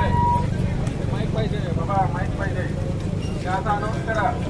माहिती पाहिजे बाबा माहिती पाहिजे आता आणून करा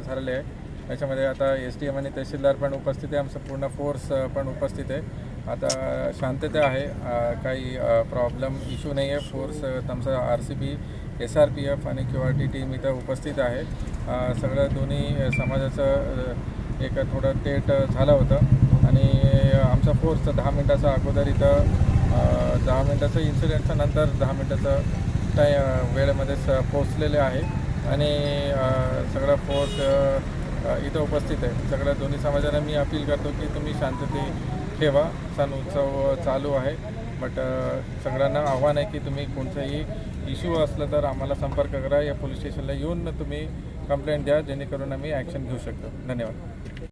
झालेले आहे याच्यामध्ये आता एस डी एम आणि तहसीलदार पण उपस्थित आहे. आमचं पूर्ण फोर्स पण उपस्थित आहे. आता शांतता आहे. काही प्रॉब्लेम इश्यू नाही आहे. फोर्स अ, आमचं R C B S R P F आणि क्यू आर टी टीम इथं उपस्थित आहे. सगळं दोन्ही समाजाचं एक थोडं तेट झालं होतं. आणि आमचा फोर्स दहा मिनटाचा अगोदर इथं दहा मिनटाचं इन्सिडेंटच्या नंतर दहा मिनटाचं टाय वेळेमध्येच पोचलेले आहे. आणि सगळं सगळा फोर्स इथं उपस्थित आहे सगळ्या दोन्ही समाजाला मी अपील करतो की तुम्ही शांतते ठेवा. सण उत्सव चालू आहे. बट सगळ्यांना आव्हान आहे की तुम्ही कोणताही इश्यू असलं तर आम्हाला संपर्क करा. या पोलीस स्टेशनला येऊन तुम्ही कंप्लेंट द्या. जेणेकरून आम्ही ॲक्शन घेऊ शकतो. धन्यवाद.